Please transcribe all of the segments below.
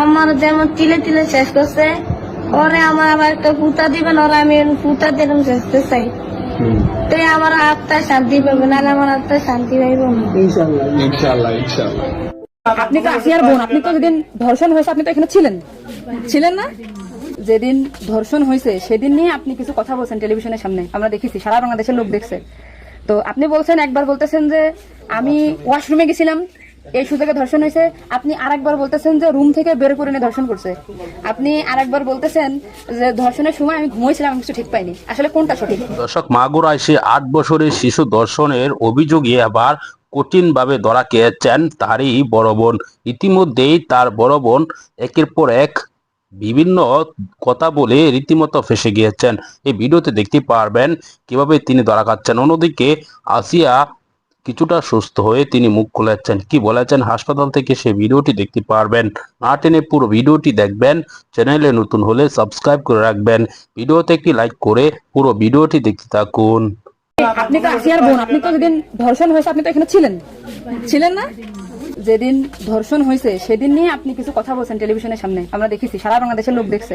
আমার যেমন তিলে তিলে শেষ করছে ওরে আমার আবার একটা ফুটা দিবেন ওরা আমি ফুটা দিলাম শেষতে চাই তো আমার আত্মা শান্তি পাবে নাহলে আমার আত্মা শান্তি পাইব না। ইনশাল্লাহ ইনশাল্লাহ ইনশাল্লাহ আপনি তো আসিয়ার বোন আপনি তো যেদিন ধর্ষণ হয়েছে আপনি তো এখানে ছিলেন। ছিলেন না? যেদিন ধর্ষণ হয়েছে সেদিন নিয়ে আপনি কিছু কথা বলছেন টেলিভিশনের সামনে। আমরা দেখেছি সারা বাংলাদেশের লোক দেখছে। তো আপনি বলছেন একবার বলতেছেন যে আমি ওয়াশরুমে গেছিলাম। এই সুযোগে ধর্ষণ হয়েছে। আপনি আরেকবার বলতেছেন যে রুম থেকে বের করে নিয়ে ধর্ষণ করছে। আপনি আরেকবার বলতেছেন যে ধর্ষণের সময় আমি ঘুমাইছিলাম কিছু ঠিক পাইনি। আসলে কোনটা সঠিক? দর্শক মাগুরায় সে আট বছরের শিশু দর্শনের অভিযোগে আবার কঠিনভাবে ধরা খেয়েছেন তারই বড় বোন। ইতিমধ্যেই তার বড় বোন একের পর এক বিভিন্ন কথা বলে রীতিমতো ফেসে গিয়েছেন। এই ভিডিওতে দেখতে পারবেন কীভাবে তিনি ধরা খাচ্ছেন। অন্যদিকে আসিয়া কিছুটা সুস্থ হয়ে তিনি মুখ খুলেছেন। কি বলেছেন? হাসপাতাল থেকে সেই ভিডিওটি দেখতে পারবেন। না টেনে পুরো ভিডিওটি দেখবেন। চ্যানেলে নতুন হলে সাবস্ক্রাইব করে রাখবেন। ভিডিওতে একটি লাইক করে পুরো ভিডিওটি দেখতে থাকুন। আপনি তো আসিয়ার বোন। আপনি তো যেদিন ধর্ষণ হয়েছে, আপনি তো এখানে ছিলেন। ছিলেন না? যেদিন ধর্ষণ হয়েছে, সেদিন নিয়ে আপনি কিছু কথা বলছেন টেলিভিশনের সামনে। আমরা দেখেছি, সারা বাংলাদেশের লোক দেখছে।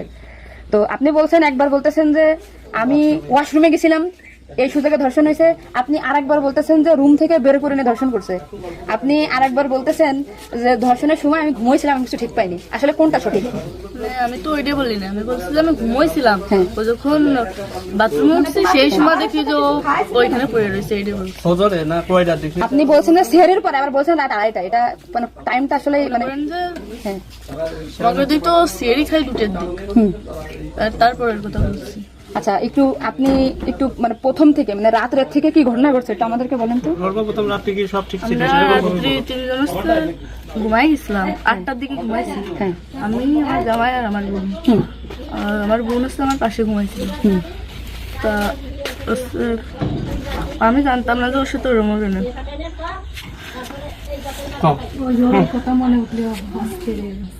তো আপনি বলছেন, একবার বলতেছেন যে আমি ওয়াশরুমে গেছিলাম। এই সুযোগে ধর্ষণ হয়েছে। আপনি আরেকবার বলতেছেন যে রুম থেকে বের করে নিয়ে ধর্ষণ করছে। আপনি আরেকবার বলতেছেন যে ধর্ষণের সময় আমি ঘুমাইছিলাম আমি কিছু ঠিক পাইনি। আসলে কোনটা সঠিক? মানে আমি তো ওইটাই বলি না আমি বলছি যে আমি ঘুমোইছিলাম। হ্যাঁ। ও যখন বাথরুমে উঠছি সেই সময় দেখি যে ওইখানে পড়ে রয়েছে বলছি। না কয়টার দিকে আপনি বলছেন যে সেহরের পরে আবার বলছেন রাত আড়াইটা এটা মানে টাইমটা আসলে মানে হ্যাঁ। তো সিঁড়ি খাই দুটের দিক। তারপরের কথা বলছি। আচ্ছা একটু আপনি একটু মানে প্রথম থেকে মানে রাত রাত থেকে কি ঘটনা ঘটছে এটা আমাদেরকে বলেন তো? সর্বপ্রথম রাত্রে কি সব ঠিক ছিল ঘুমাই গেছিলাম। আটটার দিকে ঘুমাইছি। হ্যাঁ। আমি আমার জামাই আর আমার বোন। আমার বোন হচ্ছে আমার পাশে ঘুমাইছিল। তা আমি জানতাম না যে ওর সাথে ওরম হবে না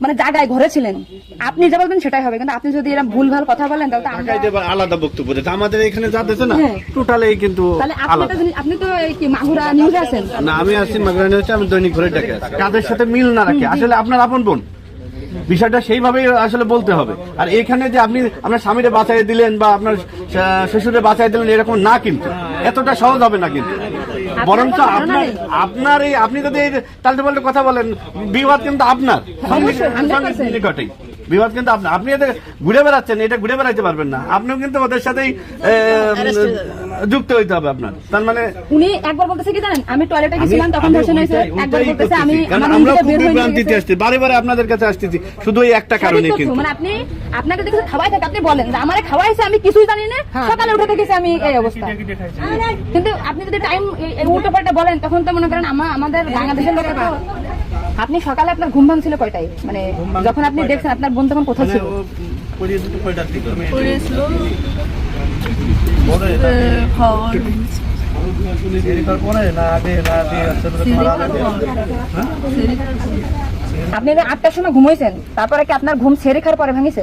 মানে জায়গায় ঘরে ছিলেন আপনি যা বলবেন সেটাই হবে। কিন্তু আপনি যদি এরকম ভুল ভালো কথা বলেন তাহলে তো আমরা আলাদা বক্তব্য দিতে আমাদের এখানে যা দিতে না হ্যাঁ। টোটালি কিন্তু তাহলে আপনি তো আপনি তো এই কি মাগুরা নিউজে আছেন? না আমি আছি মাগরানি হচ্ছে আমি দৈনিক ঘরে ডাকে আছি। কাদের সাথে মিল না রাখি? আসলে আপনার আপন বোন। বিষয়টা সেইভাবেই আসলে বলতে হবে। আর এখানে যে আপনি আপনার স্বামীরে বাঁচাই দিলেন বা আপনার শ্বশুরে বাঁচাই দিলেন এরকম না কিন্তু। এতটা সহজ হবে না কিন্তু। বরঞ্চ আপনার আপনার এই আপনি যদি তাহলে কথা বলেন বিবাদ কিন্তু আপনার। নিকটেই। বিবাদ কিন্তু আপনার আপনি এতে ঘুরে বেড়াচ্ছেন এটা ঘুরে বেড়াইতে পারবেন না। আপনিও কিন্তু ওদের সাথেই যুক্ত হইতে হবে আপনার। তার মানে উনি একবার বলতেছে কি জানেন? আমি টয়লেটে গেছিলাম তখন ধর্ষণ হয়েছে একবার বলতেছে আমি কারণ আমরা খুব বিভ্রান্তিতে আসছি বারে বারে আপনাদের কাছে আসতেছি। শুধু এই একটা কারণে কিন্তু। মানে আপনি আপনাকে যদি কিছু খাওয়াই থাকে আপনি বলেন। যে আমারে খাওয়াইছে আমি কিছুই জানি না। সকালে উঠে দেখেছি আমি এই অবস্থা। কিন্তু আপনি যদি টাইম উল্টো পাল্টা বলেন তখন তো মনে করেন আমা- আমাদের বাংলাদেশের লোকের আপনি সকালে আপনার ঘুম ভাঙছিল কয়টায়? মানে যখন আপনি দেখছেন আপনার বোন তখন কোথায় ছিল? আপনি আটটার সময় ঘুমাইছেন তারপরে কি আপনার ঘুম ছেড়ে খাওয়ার পরে ভাঙিছে?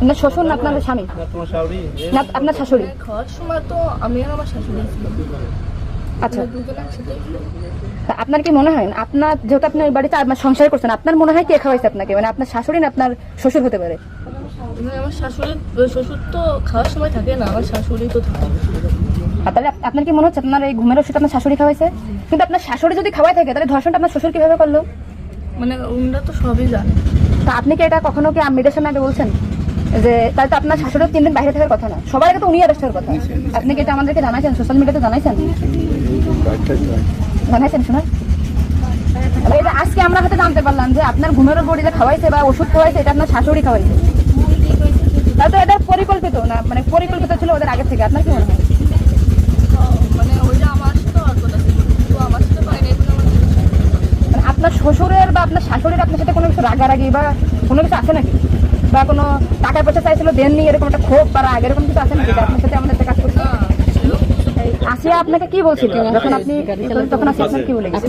আপনার শ্বশুর না আপনার স্বামী? না আপনার শাশুড়ি। খাওয়ার সময় তো আমি আর আমার শাশুড়ি আচ্ছা। তা আপনার কি মনে হয়? আপনার যেহেতু আপনি ওই বাড়িতে আপনার সংসার করছেন আপনার মনে হয় কে খাওয়াইছে আপনাকে? মানে আপনার শাশুড়ি না আপনার শ্বশুর হতে পারে? আমার শাশুড়ি শ্বশুর তো খাওয়ার সময় থাকে না আমার শাশুড়ি তো থাকে। তাহলে আপনার কি মনে হচ্ছে আপনার এই ঘুমের ওষুধ আপনার শাশুড়ি খাওয়াইছে? কিন্তু আপনার শাশুড়ি যদি খাওয়াই থাকে তাহলে ধর্ষণটা আপনার শ্বশুর কীভাবে করল? মানে ওনারা তো সবই জানে। তা আপনি কি এটা কখনো কি মেয়েদের সামনে আগে বলছেন? যে তাহলে তো আপনার শাশুড়ির তিন দিন বাইরে থাকার কথা না। সবার আগে তো উনি অ্যারেস্ট হওয়ার কথা। আপনি কি এটা আমাদেরকে জানাইছেন? সোশ্যাল মিডিয়াতে জানাইছেন? জানাইছেন শোনা এটা আজকে আমরা হয়তো জানতে পারলাম যে আপনার ঘুমের বড়িতে খাওয়াইছে বা ওষুধ খাওয়াইছে এটা আপনার শাশুড়ি খাওয়াইছে। তাহলে তো এটা পরিকল্পিত না? মানে পরিকল্পিত ছিল ওদের আগে থেকে। আপনার কি মনে হয়? মানে আপনার শ্বশুরের বা আপনার শাশুড়ির আপনার সাথে কোনো কিছু রাগারাগি বা কোনো কিছু আছে নাকি? বা কোনো টাকা পয়সা চাইছিল, দেননি, এরকম একটা ক্ষোভ বা রাগ, এরকম কিছু আছে নাকি? আপনার সাথে আমাদের কাজ করছে আসিয়া আপনাকে কি বলছিল? যখন আপনি তখন আসিয়া আপনার কি বলে গেছে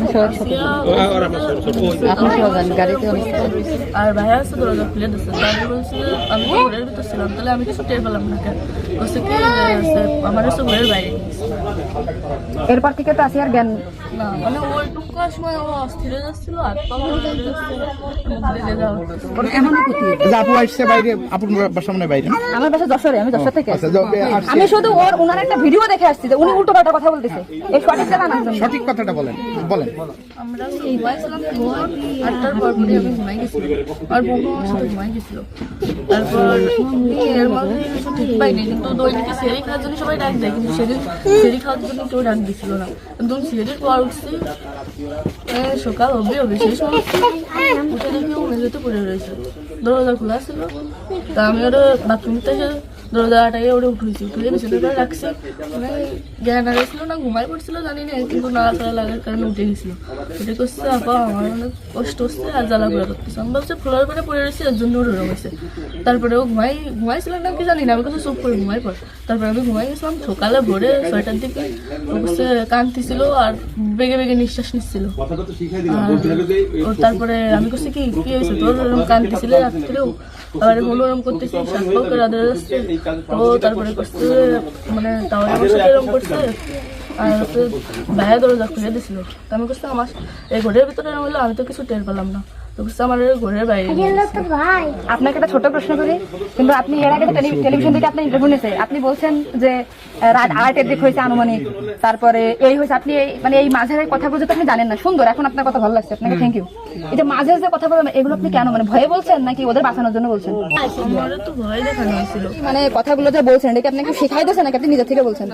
আর ভাইয়া আছে দরজা খুলে দিচ্ছে তারপরে বলছে আমি তো ঘরের ভিতর ছিলাম তাহলে আমি কিছু টের পেলাম না কেন? বলছে কি আমার হচ্ছে ঘরের বাইরে এরপর থেকে তো আসিয়ার জ্ঞান না মানে টুকার সময় ও অস্থির যাচ্ছিল আর আমার বাসা যশোরে আমি যশোর থেকে আচ্ছা, আমি শুধু ওর ওনার একটা ভিডিও দেখে আসছি যে উনি উল্টো পাল্টা কথা বলতেছে। এই সঠিক জানা না? সঠিক কথাটা বলেন বলেন। আমরা আটটার পর পরে আমি ঘুমাই গেছিল আর বউ আমার সাথে ঘুমাই গেছিল। তারপর এর মধ্যে কিছু ঠিক পাইনি কিন্তু দৈনিকে সেরি খাওয়ার জন্য সবাই ডাক দেয় কিন্তু সেরি সেরি খাওয়ার জন্য কেউ ডাক দিছিল না। একদম সেরির পর উঠছি সকাল হবে হবে সেই সময় উঠে দেখি মেঝেতে পড়ে রয়েছে। দরজা খোলা ছিল। তা আমি ওটা বাথরুম থেকে দরজাটাকে ওটা উঠেছি উঠে বিছানাটা রাখছি। মানে জ্ঞান হারাইছিল না ঘুমাই পড়ছিল জানি না কিন্তু নাড়াচাড়া লাগার কারণে উঠে গেছিল। উঠে করছে আপা আমার অনেক কষ্ট হচ্ছে আর জ্বালা করে করতেছে। আমি ভাবছি ফ্লোর পরে পড়ে রয়েছে এর জন্য ওরকম হয়েছে তারপরে ও ঘুমাই ঘুমাইছিল না কি জানি না আমি কাছে চুপ করে ঘুমাই পড়। তারপরে আমি ঘুমাই গেছিলাম সকালে ভোরে ছয়টার দিকে। ও হচ্ছে কাঁদতেছিল আর বেগে বেগে নিঃশ্বাস নিচ্ছিল। তারপরে আমি করছি কি কি হয়েছে? তোর কাঁদতেছিলে রাত্রেও? আবার হলো করতেছি শ্বাস পাও করে ও তারপরে করছে মানে তাও আমার সাথে এরকম করছে আর হচ্ছে ভাইয়া দরজা খুলে দিছিল তো আমি করছি আমার এই ঘরের ভিতরে এরকম হলো আমি তো কিছু টের পেলাম না তো। আপনাকে একটা ছোট প্রশ্ন করি কিন্তু আপনি এর আগে টেলিভিশন থেকে আপনি ইন্টারভিউ নিয়েছে। আপনি বলছেন যে রাত আড়াইটের দিক হয়েছে আনুমানিক। তারপরে এই হয়েছে আপনি এই মানে এই মাঝের কথাগুলো যেটা আপনি জানেন না। সুন্দর এখন আপনার কথা ভালো লাগছে। আপনাকে থ্যাংক ইউ এই যে মাঝের যে কথা বলেন এগুলো আপনি কেন মানে ভয়ে বলছেন নাকি ওদের বাঁচানোর জন্য বলছেন? তো মানে কথাগুলো যে বলছেন এটা কি আপনাকে শিখাই দিয়েছেন নাকি আপনি নিজের থেকে বলছেন?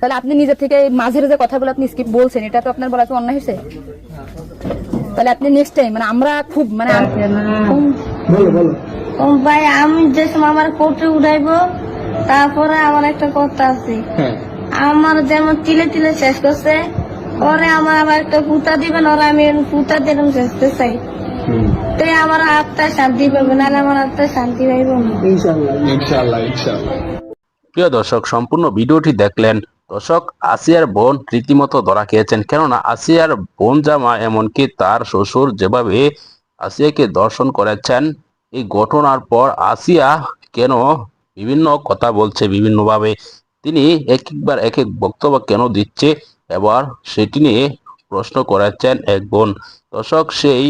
তাহলে আপনি নিজের থেকে মাঝের যে কথাগুলো আপনি স্কিপ বলছেন এটা তো আপনার বলা তো অন্যায় হয়েছে? তাহলে আপনি নেক্সট টাইম মানে আমরা খুব মানে ও ভাই আমি যে সময় আমার কোর্টে উঠাইবো তারপরে আমার একটা কথা আছে। আমার যেমন তিলে তিলে শেষ করছে ওরে আমার আবার একটা পুতা দিবেন ওরা আমি পুতা দিলাম শেষতে চাই। তো আমার আত্মা শান্তি পাবে নাহলে আমার আত্মা শান্তি পাইব না। ইনশাআল্লাহ ইনশাআল্লাহ প্রিয় দর্শক সম্পূর্ণ ভিডিওটি দেখলেন দর্শক, আসিয়ার বোন রীতিমতো ধরা খেয়েছেন। কেননা আসিয়ার বোন জামা এমনকি তার শ্বশুর যেভাবে আসিয়াকে দর্শন করেছেন, এই ঘটনার পর আসিয়া কেন বিভিন্ন কথা বলছে বিভিন্নভাবে। তিনি এক একবার এক এক বক্তব্য কেন দিচ্ছে, এবার সেটি নিয়ে প্রশ্ন করেছেন এক বোন। দর্শক, সেই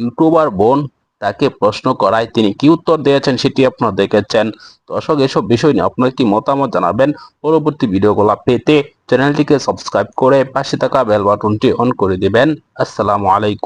ইউটিউবার বোন তাকে প্রশ্ন করায় তিনি। কি উত্তর দিয়েছেন সেটি আপনারা দেখেছেন। দর্শক, এসব বিষয় নিয়ে আপনার কি মতামত জানাবেন? পরবর্তী ভিডিওগুলো পেতে চ্যানেলটিকে সাবস্ক্রাইব করে পাশে থাকা বেল বাটনটি অন করে দিবেন। আসসালামু আলাইকুম।